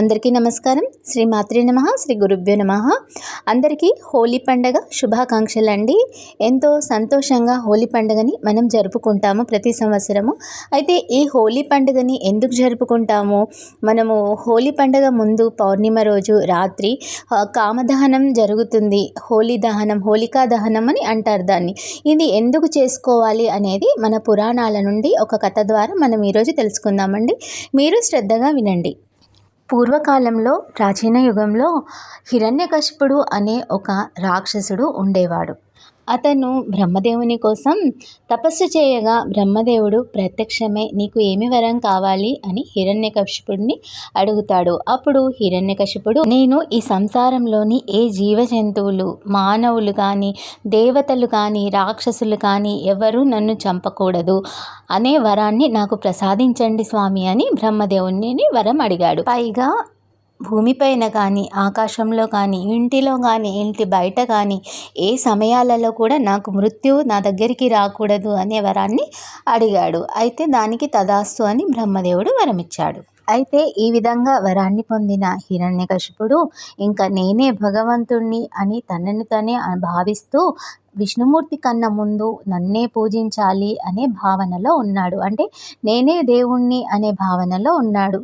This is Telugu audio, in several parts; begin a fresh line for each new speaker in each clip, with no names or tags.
అందరికీ నమస్కారం. శ్రీ మాత్రి నమ శ్రీ గురుభ్యో నమ. అందరికీ హోలీ పండగ శుభాకాంక్షలు అండి. ఎంతో సంతోషంగా హోలీ పండుగని మనం జరుపుకుంటాము ప్రతి సంవత్సరము. అయితే ఈ హోలీ పండుగని ఎందుకు జరుపుకుంటాము? మనము హోలీ పండుగ ముందు పౌర్ణిమ రోజు రాత్రి కామదహనం జరుగుతుంది. హోలీ దహనం హోలికా దహనం అని అంటారు దాన్ని. ఇది ఎందుకు చేసుకోవాలి అనేది మన పురాణాల నుండి ఒక కథ ద్వారా మనం ఈరోజు తెలుసుకుందామండి. మీరు శ్రద్ధగా వినండి. పూర్వకాలంలో ప్రాచీన యుగంలో హిరణ్యకశిపుడు అనే ఒక రాక్షసుడు ఉండేవాడు. అతను బ్రహ్మదేవుని కోసం తపస్సు చేయగా బ్రహ్మదేవుడు ప్రత్యక్షమే నీకు ఏమి వరం కావాలి? అని హిరణ్యకశిపుడిని అడుగుతాడు. అప్పుడు హిరణ్యకశిపుడు నేను ఈ సంసారంలోని ఏ జీవ జంతువులు మానవులు కానీ దేవతలు కానీ రాక్షసులు కానీ ఎవరూ నన్ను చంపకూడదు అనే వరాన్ని నాకు ప్రసాదించండి స్వామి అని బ్రహ్మదేవుని వరం అడిగాడు. పైగా భూమిపైన కానీ ఆకాశంలో కానీ ఇంటిలో కానీ ఇంటి బయట కానీ ఏ సమయాలలో కూడా నాకు మృత్యువు నా దగ్గరికి రాకూడదు అనే వరాన్ని అడిగాడు. అయితే దానికి తదాస్తు అని బ్రహ్మదేవుడు వరమిచ్చాడు. అయితే ఈ విధంగా వరాన్ని పొందిన హిరణ్యకశిపుడు ఇంకా నేనే భగవంతుణ్ణి అని తనని తనే భావిస్తూ విష్ణుమూర్తి కన్నా ముందు నన్నే పూజించాలి అనే భావనలో ఉన్నాడు. అంటే నేనే దేవుణ్ణి అనే భావనలో ఉన్నాడు.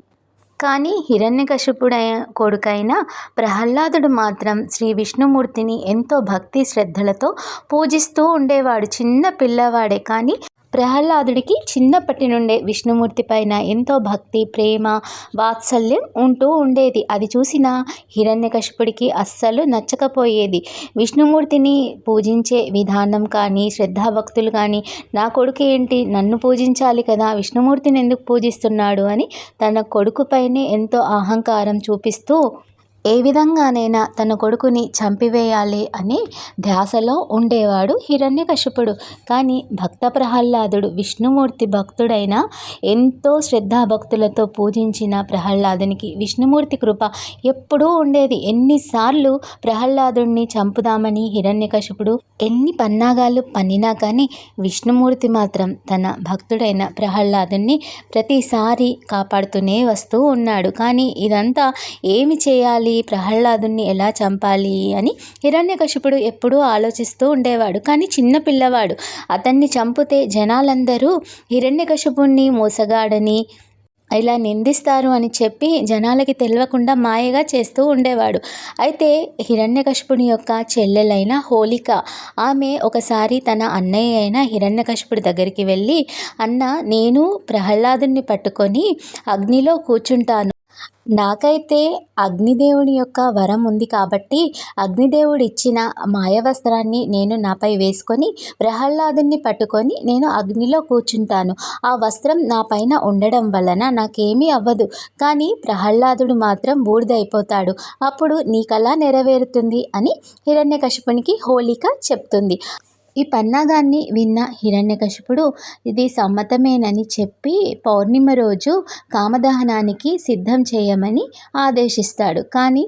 కానీ హిరణ్యకశిపుడ కొడుకైన ప్రహ్లాదుడు మాత్రం శ్రీ విష్ణుమూర్తిని ఎంతో భక్తి శ్రద్ధలతో పూజిస్తూ ఉండేవాడు. చిన్న పిల్లవాడే కానీ ప్రహ్లాదుడికి చిన్నప్పటి నుండే విష్ణుమూర్తి పైన ఎంతో భక్తి ప్రేమ వాత్సల్యం ఉంటూ ఉండేది. అది చూసిన హిరణ్యకశిపుడికి అస్సలు నచ్చకపోయేది. విష్ణుమూర్తిని పూజించే విధానం కానీ శ్రద్ధాభక్తులు కానీ నా కొడుకు ఏంటి? నన్ను పూజించాలి కదా? విష్ణుమూర్తిని ఎందుకు పూజిస్తున్నాడు? అని తన కొడుకుపైనే ఎంతో అహంకారం చూపిస్తూ ఏ విధంగానైనా తన కొడుకుని చంపివేయాలి అని ధ్యాసలో ఉండేవాడు హిరణ్యకశిపుడు. కానీ భక్త ప్రహ్లాదుడు విష్ణుమూర్తి భక్తుడైన ఎంతో శ్రద్ధాభక్తులతో పూజించిన ప్రహ్లాదునికి విష్ణుమూర్తి కృప ఎప్పుడూ ఉండేది. ఎన్నిసార్లు ప్రహ్లాదుడిని చంపుదామని హిరణ్యకశిపుడు ఎన్ని పన్నాగాలు పన్నినా కానీ విష్ణుమూర్తి మాత్రం తన భక్తుడైన ప్రహ్లాదుని ప్రతిసారి కాపాడుతూనే వస్తూ ఉన్నాడు. కానీ ఇదంతా ఏమి చేయాలి? ప్రహ్లాదుని ఎలా చంపాలి అని హిరణ్యకశిపుడు ఎప్పుడూ ఆలోచిస్తూ ఉండేవాడు. కానీ చిన్న పిల్లవాడు. అతన్ని చంపితే జనాలందరూ హిరణ్యకశిపుణ్ణి మోసగాడని ఇలా నిందిస్తారు అని చెప్పి జనాలకి తెలియకుండా మాయగా చేస్తూ ఉండేవాడు. అయితే హిరణ్యకశిపుని యొక్క చెల్లెలైన హోలిక ఆమె ఒకసారి తన అన్నయ్య అయిన హిరణ్యకశిపుడి దగ్గరికి వెళ్ళి అన్న నేను ప్రహ్లాదుని పట్టుకొని అగ్నిలో కూర్చుంటాను. నాకైతే అగ్నిదేవుని యొక్క వరం ఉంది కాబట్టి అగ్నిదేవుడు ఇచ్చిన మాయవస్త్రాన్ని నేను నాపై వేసుకొని ప్రహ్లాదుని పట్టుకొని నేను అగ్నిలో కూర్చుంటాను. ఆ వస్త్రం నా పైన ఉండడం వలన నాకేమీ అవ్వదు. కానీ ప్రహ్లాదుడు మాత్రం బూడిదైపోతాడు. అప్పుడు నీ కళ నెరవేరుతుంది అని హిరణ్యకశిపునికి హోళిక చెప్తుంది. ఈ పన్నాగాన్ని విన్న హిరణ్యకశిపుడు ఇది సమ్మతమేనని చెప్పి పౌర్ణిమ రోజు కామదహనానికి సిద్ధం చేయమని ఆదేశిస్తాడు. కానీ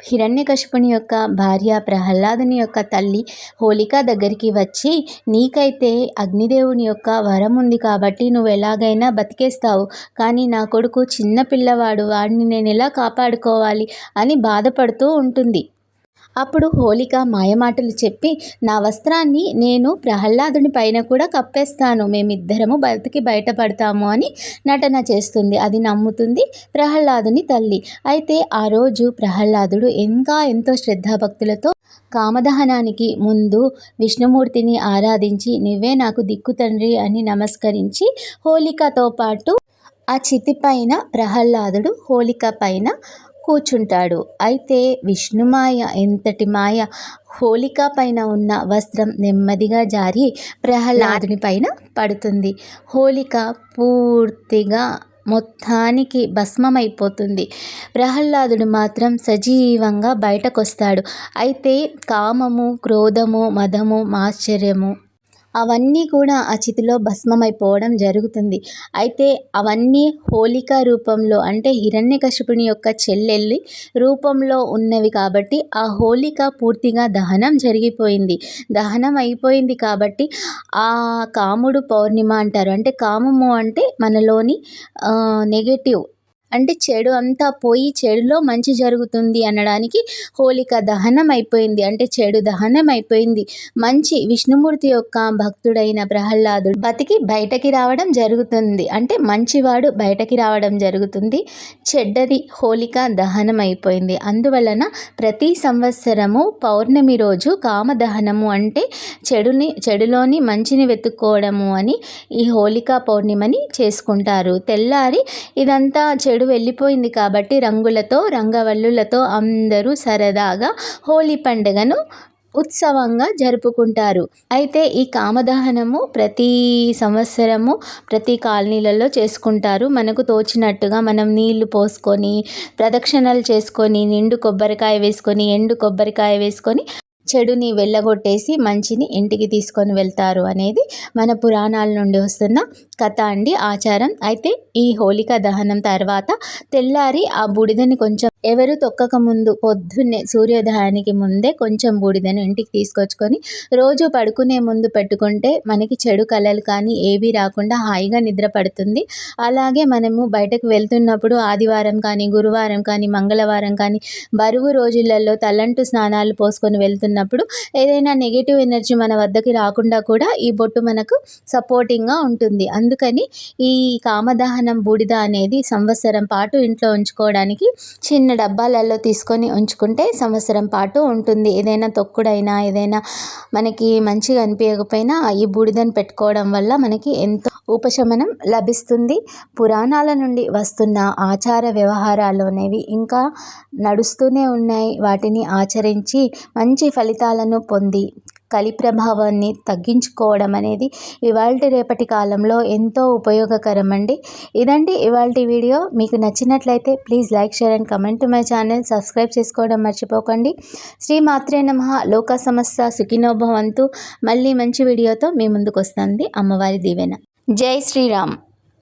హిరణ్యకశిపుని యొక్క భార్య ప్రహ్లాదుని యొక్క తల్లి హోలిక దగ్గరికి వచ్చి నీకైతే అగ్నిదేవుని యొక్క వరం ఉంది కాబట్టి నువ్వు ఎలాగైనా బతికేస్తావు. కానీ నా కొడుకు చిన్న పిల్లవాడు వాడిని నేను ఎలా కాపాడుకోవాలి? అని బాధపడుతూ ఉంటుంది. అప్పుడు హోలిక మాయమాటలు చెప్పి నా వస్త్రాన్ని నేను ప్రహ్లాదుని పైన కూడా కప్పేస్తాను. మేమిద్దరము బతికి బయటపడతాము అని నటన చేస్తుంది. అది నమ్ముతుంది ప్రహ్లాదుని తల్లి. అయితే ఆ రోజు ప్రహ్లాదుడు ఇంకా ఎంతో శ్రద్ధాభక్తులతో కామదహనానికి ముందు విష్ణుమూర్తిని ఆరాధించి నువ్వే నాకు దిక్కు తండ్రి అని నమస్కరించి హోలికతో పాటు ఆ చితి పైన ప్రహ్లాదుడు హోలిక పైన కూర్చుంటాడు. అయితే విష్ణుమాయ ఎంతటి మాయ? హోలిక పైన ఉన్న వస్త్రం నెమ్మదిగా జారి ప్రహ్లాదుని పైన పడుతుంది. హోలిక పూర్తిగా మొత్తానికి భస్మమైపోతుంది. ప్రహ్లాదుడు మాత్రం సజీవంగా బయటకొస్తాడు. అయితే కామము క్రోధము మదము మాశ్చర్యము అవన్నీ కూడా ఆ చితిలో భస్మమైపోవడం జరుగుతుంది. అయితే అవన్నీ హోళిక రూపంలో అంటే హిరణ్యకశిపుని యొక్క చెల్లెల్లి రూపంలో ఉన్నవి కాబట్టి ఆ హోలిక పూర్తిగా దహనం జరిగిపోయింది. దహనం అయిపోయింది కాబట్టి ఆ కాముడు పౌర్ణిమ అంటారు. అంటే కామము అంటే మనలోని నెగటివ్ అంటే చెడు అంతా పోయి చెడులో మంచి జరుగుతుంది అనడానికి హోలిక దహనం అయిపోయింది. అంటే చెడు దహనం అయిపోయింది. మంచి విష్ణుమూర్తి యొక్క భక్తుడైన ప్రహ్లాదుడు బతికి బయటకి రావడం జరుగుతుంది. అంటే మంచివాడు బయటకి రావడం జరుగుతుంది. చెడ్డది హోలిక దహనం అయిపోయింది. అందువలన ప్రతి సంవత్సరము పౌర్ణమి రోజు కామదహనము అంటే చెడుని చెడులోని మంచిని వెతుక్కోవడము అని ఈ హోలికా పౌర్ణిమని చేసుకుంటారు. తెల్లారి ఇదంతా చెడు వెళ్ళిపోయింది కాబట్టి రంగులతో రంగవల్లులతో అందరూ సరదాగా హోలీ పండుగను ఉత్సవంగా జరుపుకుంటారు. అయితే ఈ కామదహనము ప్రతి సంవత్సరము ప్రతి కాలనీలలో చేసుకుంటారు. మనకు తోచినట్టుగా మనం నీళ్ళు పోసుకొని ప్రదక్షిణలు చేసుకొని నిండు కొబ్బరికాయ వేసుకొని ఎండు కొబ్బరికాయ వేసుకొని చెడుని వెళ్ళగొట్టేసి మంచిని ఇంటికి తీసుకొని వెళ్తారు అనేది మన పురాణాల నుండి వస్తున్న కథ అండి ఆచారం. అయితే ఈ హోళిక దహనం తర్వాత తెల్లారి ఆ బూడిదని కొంచెం ఎవరు తొక్కక ముందు పొద్దున్నే సూర్యోదయానికి ముందే కొంచెం బూడిదను ఇంటికి తీసుకొచ్చుకొని రోజు పడుకునే ముందు పెట్టుకుంటే మనకి చెడు కళలు కానీ ఏవి రాకుండా హాయిగా నిద్ర పడుతుంది. అలాగే మనము బయటకు వెళ్తున్నప్పుడు ఆదివారం కానీ గురువారం కానీ మంగళవారం కానీ బరువు రోజులలో తలంటు స్నానాలు పోసుకొని వెళ్తున్నప్పుడు ఏదైనా నెగిటివ్ ఎనర్జీ మన వద్దకి రాకుండా కూడా ఈ బొట్టు మనకు సపోర్టింగ్గా ఉంటుంది. అందుకని ఈ కామదహనం బూడిద అనేది సంవత్సరం పాటు ఇంట్లో ఉంచుకోవడానికి చిన్న డబ్బాలలో తీసుకొని ఉంచుకుంటే సంవత్సరం పాటు ఉంటుంది. ఏదైనా తొక్కుడైనా ఏదైనా మనకి మంచిగా అనిపించకపోయినా ఈ బూడిదని పెట్టుకోవడం వల్ల మనకి ఎంతో ఉపశమనం లభిస్తుంది. పురాణాల నుండి వస్తున్న ఆచార వ్యవహారాలు అనేవి ఇంకా నడుస్తూనే ఉన్నాయి. వాటిని ఆచరించి మంచి ఫలితాలను పొంది కలి ప్రభావాన్ని తగ్గించుకోవడం అనేది ఇవాళ రేపటి కాలంలో ఎంతో ఉపయోగకరం అండి ఇదండి ఇవాళ వీడియో. మీకు నచ్చినట్లయితే please like share and comment my channel. Subscribe చేసుకోవడం మర్చిపోకండి. శ్రీ మాత్రే నమ. లోక సమస్త సుఖినోభవంతు. మళ్ళీ మంచి వీడియోతో మీ ముందుకు వస్తుంది అమ్మవారి దీవెన. జై శ్రీరామ్.